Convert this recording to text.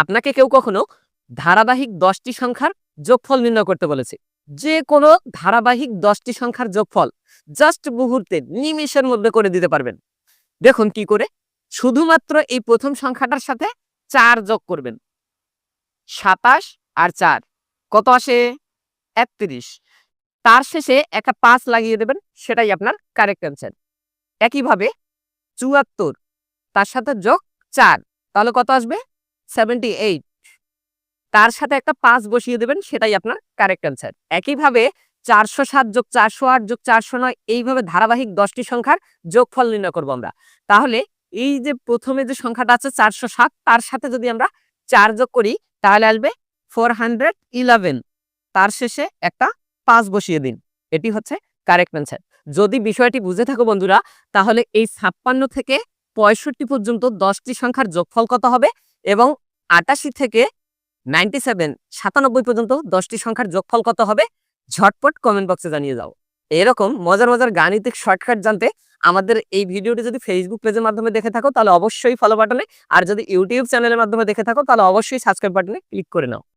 আপনাকে কেউ কখনো ধারাবাহিক দশটি সংখ্যার যোগফল নির্ণয় করতে বলেছে। যে কোনো ধারাবাহিক দশটি সংখ্যার যোগফল জাস্ট মুহূর্তে নিমিষের মধ্যে করে দিতে পারবেন। দেখুন কি করে শুধুমাত্র এই প্রথম সংখ্যাটার সাথে চার যোগ করবেন। সাতাশ আর চার, কত আসে? একত্রিশ। তার শেষে একটা পাঁচ লাগিয়ে দেবেন, সেটাই আপনার কারেক্ট অ্যান্সার একইভাবে চুয়াত্তর, তার সাথে যোগ চার, তাহলে কত আসবে? সেভেন্টি এইট তার সাথে একটা পাঁচ বসিয়ে দেবেন, সেটাই আপনার কারেক্ট অ্যান্সার একইভাবে চারশো সাত যোগ চারশো আট যোগ চারশো নয়, এইভাবে ধারাবাহিক দশটি সংখ্যার যোগফল নির্ণয় করব আমরা। তাহলে এই যে প্রথমে যে সংখ্যাটা আছে চারশো সাত, তার সাথে যদি আমরা চার যোগ করি, তাহলে আসবে ফোর হান্ড্রেড ইলেভেন তার শেষে একটা পাঁচ বসিয়ে দিন। এটি হচ্ছে কারেক্ট অ্যান্সার যদি বিষয়টি বুঝে থাকো বন্ধুরা, তাহলে এই ছাপ্পান্ন থেকে পঁয়ষট্টি পর্যন্ত দশটি সংখ্যার যোগফল কত হবে? এবং আটাশি থেকে নাইনটি সেভেন, সাতানব্বই পর্যন্ত দশটি সংখ্যার যোগফল কত হবে? ঝটপট কমেন্ট বক্সে জানিয়ে যাও এরকম মজার মজার গাণিতিক শর্টকাট জানতে আমাদের এই ভিডিওটি যদি ফেসবুক পেজের মাধ্যমে দেখে থাকো, তাহলে অবশ্যই ফলো বাটনে আর যদি ইউটিউব চ্যানেলের মাধ্যমে দেখে থাকো, তাহলে অবশ্যই সাবস্ক্রাইব বাটনে ক্লিক করে নাও।